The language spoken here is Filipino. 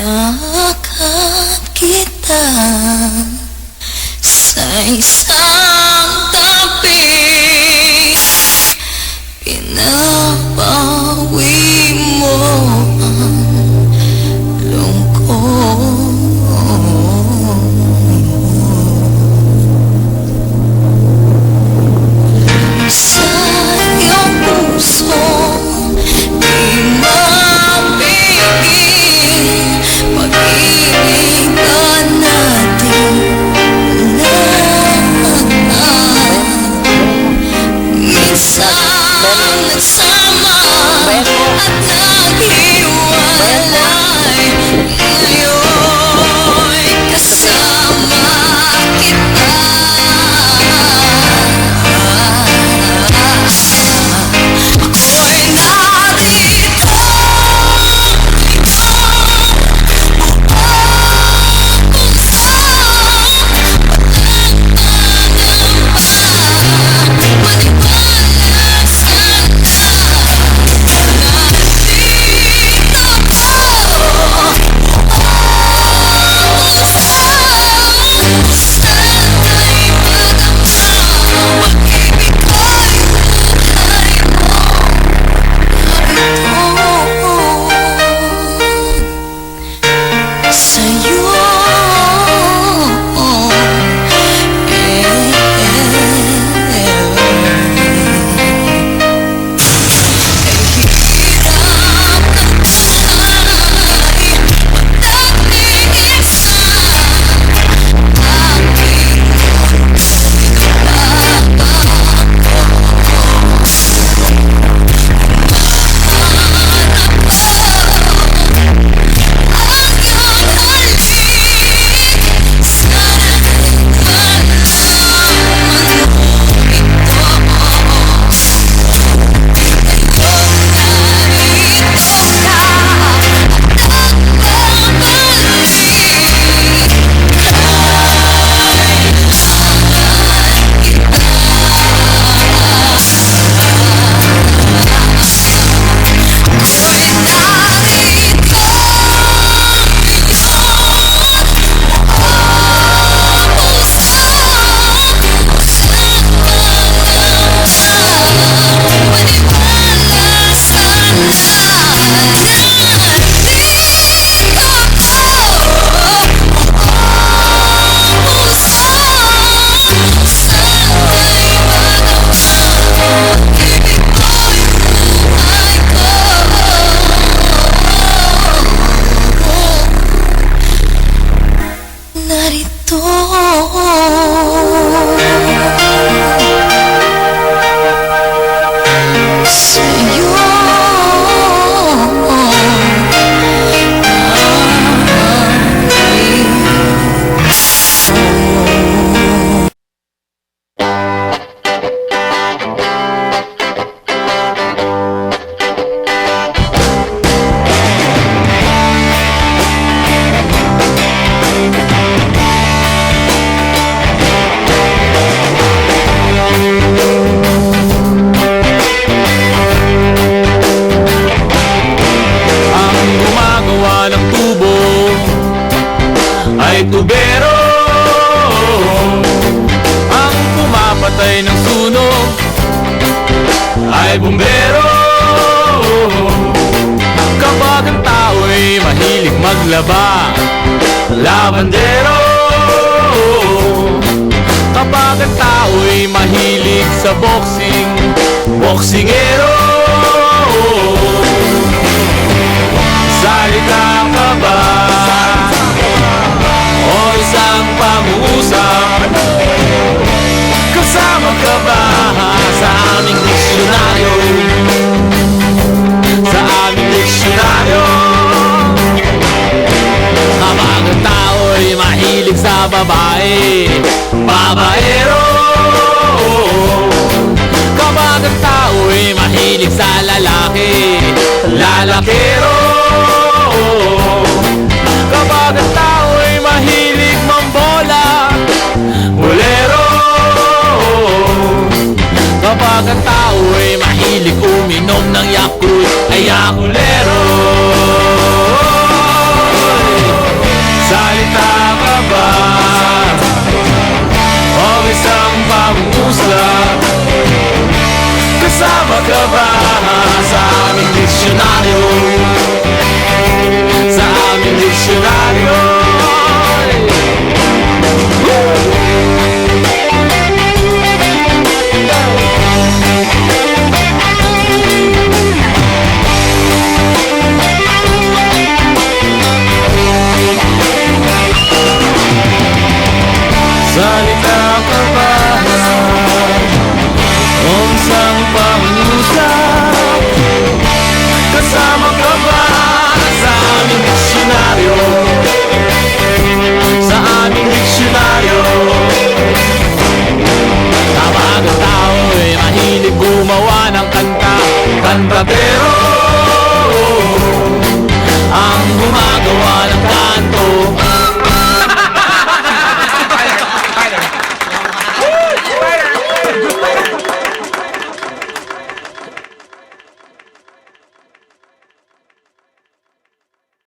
Yakap kita sa ay tubero! Ang pumapatay ng sunog ay bumbero. Kapag ang tao'y mahilig maglaba Lavandero Kapag ang tao'y mahilig sa boxing Boxingero Salita ka ba? Sa babae. Babaero. Kapag ang tao'y mahilig sa lalaki Lalakero. Kapag ang tao'y mahilig mambola Bolero Kapag ang tao'y mahilig uminom ng Yakult Ay Yakulero mahilig gumawa ng kanta. Kantatero Ang gumagawa ng kanto.